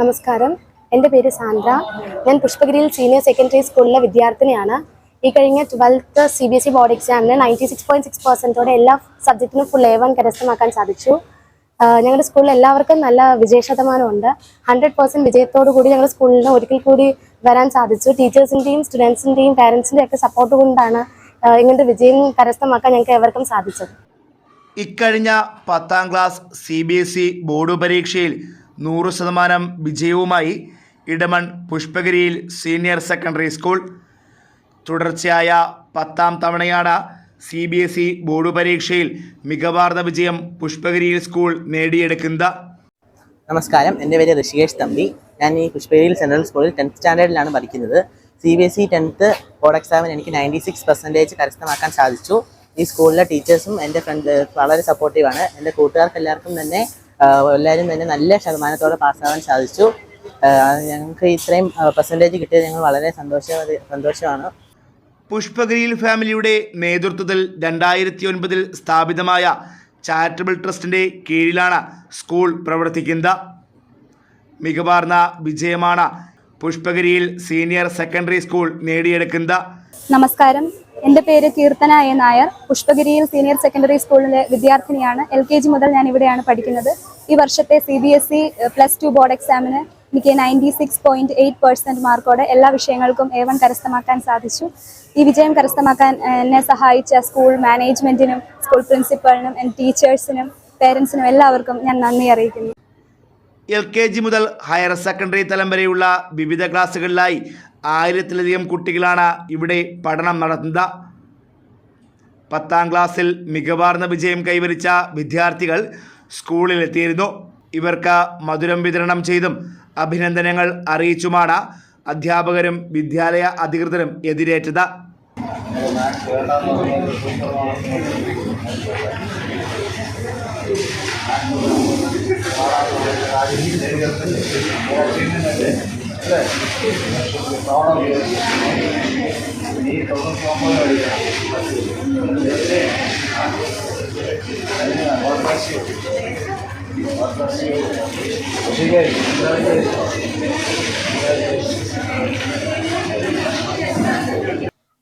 നമസ്കാരം. എന്റെ പേര് സാന്ദ്ര. ഞാൻ പുഷ്പഗിരിയിൽ സീനിയർ സെക്കൻഡറി സ്കൂളിലെ വിദ്യാർത്ഥിനിയാണ്. ഈ കഴിഞ്ഞ twelfth C B S E board എക്സാമിന് നയന്റി സിക്സ് പോയിന്റ് സിക്സ് പെർസെന്റോടെ എല്ലാ സബ്ജക്റ്റിനും ഫുൾ എ വൺ കരസ്ഥമാക്കാൻ സാധിച്ചു. ഞങ്ങളുടെ സ്കൂളിൽ എല്ലാവർക്കും നല്ല വിജയശതമാനമുണ്ട് ഹൺഡ്രഡ് പെർസെന്റ് വിജയത്തോടു കൂടി ഞങ്ങളുടെ സ്കൂളിൽ ഒരിക്കൽ കൂടി വരാൻ സാധിച്ചു. ടീച്ചേഴ്സിന്റെയും സ്റ്റുഡൻസിന്റെയും പാരൻസിന്റെയും ഒക്കെ സപ്പോർട്ട് കൊണ്ടാണ് ഇങ്ങനത്തെ വിജയം കരസ്ഥമാക്കാൻ ഞങ്ങൾക്ക് എവർക്കും സാധിച്ചത്. ഇക്കഴിഞ്ഞ പത്താം ക്ലാസ് സി ബോർഡ് പരീക്ഷയിൽ നൂറ് ശതമാനം വിജയവുമായി ഇടമൺ പുഷ്പഗിരിയിൽ സീനിയർ സെക്കൻഡറി സ്കൂൾ. തുടർച്ചയായ പത്താം തവണയാണ് C B S E board പരീക്ഷയിൽ മികവാർന്ന വിജയം പുഷ്പഗിരിയിൽ സ്കൂൾ നേടിയെടുക്കുന്നത്. നമസ്കാരം. എന്റെ പേര് ഋഷികേഷ് തമ്പി. ഞാൻ ഈ പുഷ്പഗിരിയിൽ സെൻട്രൽ സ്കൂളിൽ ടെൻത്ത് സ്റ്റാൻഡേർഡിലാണ് പഠിക്കുന്നത്. C B S E tenth board എക്സാമിന് എനിക്ക് നയന്റി സിക്സ് പെർസെന്റേജ് കരസ്ഥമാക്കാൻ സാധിച്ചു. ഈ സ്കൂളിലെ ടീച്ചേഴ്സും എന്റെ ഫ്രണ്ട് വളരെ സപ്പോർട്ടീവാണ് എന്റെ കൂട്ടുകാർക്ക് എല്ലാവർക്കും തന്നെ എല്ലാവരും തന്നെ നല്ല ശതമാനത്തോടെ പാസ്സാവാൻ സാധിച്ചു. ഞങ്ങൾക്ക് ഇത്രയും പെർസെന്റേജ് കിട്ടിയത് ഞങ്ങൾ വളരെ സന്തോഷ സന്തോഷമാണ്. പുഷ്പഗിരിയിൽ ഫാമിലിയുടെ നേതൃത്വത്തിൽ രണ്ടായിരത്തി ഒൻപതിൽ സ്ഥാപിതമായ ചാരിറ്റബിൾ ട്രസ്റ്റിന്റെ കീഴിലാണ് സ്കൂൾ പ്രവർത്തിക്കുന്നത്. മികവാർന്ന വിജയമാണ് പുഷ്പഗിരിയിൽ സീനിയർ സെക്കൻഡറി സ്കൂൾ നേടിയെടുക്കുന്നത്. നമസ്കാരം. എന്റെ പേര് കീർത്തന എ. നായർ. പുഷ്പഗിരിയിൽ സീനിയർ സെക്കൻഡറി സ്കൂളിലെ വിദ്യാർത്ഥിനിയാണ്. എൽ കെ ജി മുതൽ ഞാൻ ഇവിടെയാണ് പഠിക്കുന്നത്. ഈ വർഷത്തെ C B S E plus two board എക്സാമിന് എനിക്ക് ninety six point eight percent മാർക്കോടെ എല്ലാ വിഷയങ്ങൾക്കും എ വൺ കരസ്ഥമാക്കാൻ സാധിച്ചു. ഈ വിജയം കരസ്ഥമാക്കാൻ എന്നെ സഹായിച്ച സ്കൂൾ മാനേജ്മെന്റിനും സ്കൂൾ പ്രിൻസിപ്പളിനും ടീച്ചേഴ്സിനും പേരൻസിനും എല്ലാവർക്കും ഞാൻ നന്ദി അറിയിക്കുന്നു. എൽ കെ ജി മുതൽ ഹയർ സെക്കൻഡറി തലം വരെയുള്ള വിവിധ ക്ലാസ്സുകളിലായി ആയിരത്തിലധികം കുട്ടികളാണ് ഇവിടെ പഠനം നടത്തുന്നത്. പത്താം ക്ലാസ്സിൽ മികവാർന്ന വിജയം കൈവരിച്ച വിദ്യാർത്ഥികൾ സ്കൂളിലെത്തിയിരുന്നു ഇവർക്ക് മധുരം വിതരണം ചെയ്തും അഭിനന്ദനങ്ങൾ അറിയിച്ചുമാണ് അധ്യാപകരും വിദ്യാലയ അധികൃതരും എതിരേറ്റത്.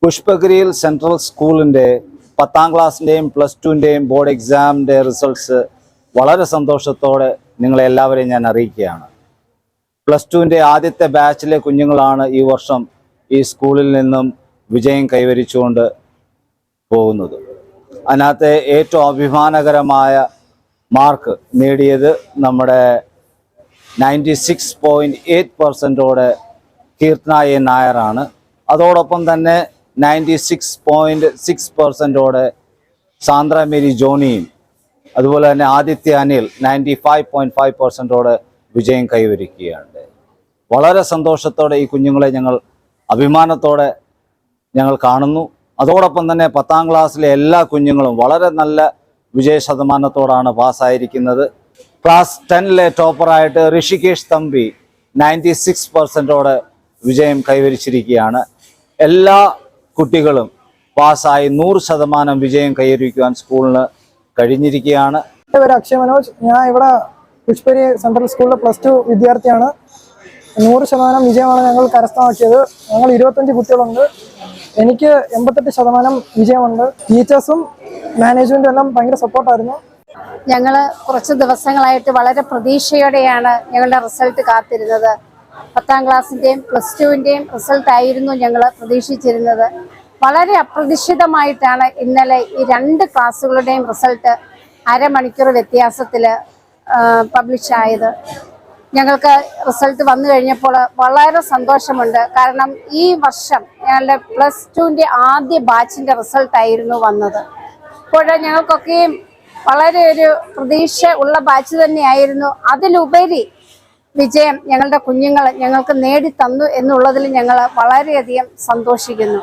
പുഷ്പഗിരിയിൽ സെൻട്രൽ സ്കൂളിന്റെ പത്താം ക്ലാസ്സിന്റെയും പ്ലസ് ടുവിന്റെയും ബോർഡ് എക്സാമിന്റെ റിസൾട്ട്സ് വളരെ സന്തോഷത്തോടെ നിങ്ങളെ എല്ലാവരെയും ഞാൻ അറിയിക്കുകയാണ്. പ്ലസ് ടുവിന്റെ ആദ്യത്തെ ബാച്ചിലെ കുഞ്ഞുങ്ങളാണ് ഈ വർഷം ഈ സ്കൂളിൽ നിന്നും വിജയം കൈവരിച്ചുകൊണ്ട് പോകുന്നത്. അതിനകത്തെ ഏറ്റവും അഭിമാനകരമായ മാർക്ക് നേടിയത് നമ്മുടെ നയന്റി സിക്സ് പോയിന്റ് എയ്റ്റ് പെർസെന്റോടെ കീർത്തന എ നായരാണ്. അതോടൊപ്പം തന്നെ നയന്റി സിക്സ് പോയിന്റ് സിക്സ് പെർസെന്റോടെ സാന്ദ്ര മേരി ജോണിയും അതുപോലെ തന്നെ Aditya Anil ninety five point five പെർസെന്റോടെ വിജയം കൈവരിക്കുകയാണ്. വളരെ സന്തോഷത്തോടെ ഈ കുഞ്ഞുങ്ങളെ ഞങ്ങൾ അഭിമാനത്തോടെ ഞങ്ങൾ കാണുന്നു. അതോടൊപ്പം തന്നെ പത്താം ക്ലാസ്സിലെ എല്ലാ കുഞ്ഞുങ്ങളും വളരെ നല്ല വിജയ ശതമാനത്തോടാണ് പാസ്സായിരിക്കുന്നത്. ക്ലാസ് ടെന്നിലെ ടോപ്പറായിട്ട് ഋഷികേഷ് തമ്പി നയന്റി സിക്സ് പെർസെന്റോടെ വിജയം കൈവരിച്ചിരിക്കുകയാണ്. എല്ലാ കുട്ടികളും പാസ്സായി നൂറ് ശതമാനം വിജയം കൈവരിക്കുവാൻ സ്കൂളിന് കഴിഞ്ഞിരിക്കുകയാണ്. എന്റെ പേര് അക്ഷയ് മനോജ് ഞാൻ ഇവിടെ പുഷ്പരി സെൻട്രൽ സ്കൂളിലെ പ്ലസ് ടു വിദ്യാർത്ഥിയാണ്. നൂറ് ശതമാനം വിജയമാണ് ഞങ്ങൾ കരസ്ഥമാക്കിയത്. ഞങ്ങൾ ഇരുപത്തഞ്ച് കുട്ടികളുണ്ട്. എനിക്ക് എൺപത്തെട്ട് ശതമാനം വിജയമുണ്ട്. ടീച്ചേഴ്സും മാനേജ്മെന്റും എല്ലാം ഭയങ്കര സപ്പോർട്ടായിരുന്നു. ഞങ്ങൾ കുറച്ച് ദിവസങ്ങളായിട്ട് വളരെ പ്രതീക്ഷയോടെയാണ് ഞങ്ങളുടെ റിസൾട്ട് കാത്തിരുന്നത്. പത്താം ക്ലാസ്സിന്റെയും പ്ലസ് ടുവിന്റെയും റിസൾട്ടായിരുന്നു ഞങ്ങൾ പ്രതീക്ഷിച്ചിരുന്നത്. വളരെ അപ്രതീക്ഷിതമായിട്ടാണ് ഇന്നലെ ഈ രണ്ട് ക്ലാസ്സുകളുടെയും റിസൾട്ട് അരമണിക്കൂർ വ്യത്യാസത്തിൽ പബ്ലിഷായത്. ഞങ്ങൾക്ക് റിസൾട്ട് വന്നു കഴിഞ്ഞപ്പോൾ വളരെ സന്തോഷമുണ്ട്. കാരണം ഈ വർഷം ഞങ്ങളുടെ പ്ലസ് ടുവിന്റെ ആദ്യ ബാച്ചിന്റെ റിസൾട്ടായിരുന്നു വന്നത്. അപ്പോൾ ഞങ്ങൾക്കൊക്കെയും വളരെ ഒരു പ്രതീക്ഷ ഉള്ള ബാച്ച് തന്നെയായിരുന്നു. അതിലുപരി വിജയം ഞങ്ങളുടെ കുഞ്ഞുങ്ങൾ ഞങ്ങൾക്ക് നേടിത്തന്നു എന്നുള്ളതിൽ ഞങ്ങൾ വളരെയധികം സന്തോഷിക്കുന്നു.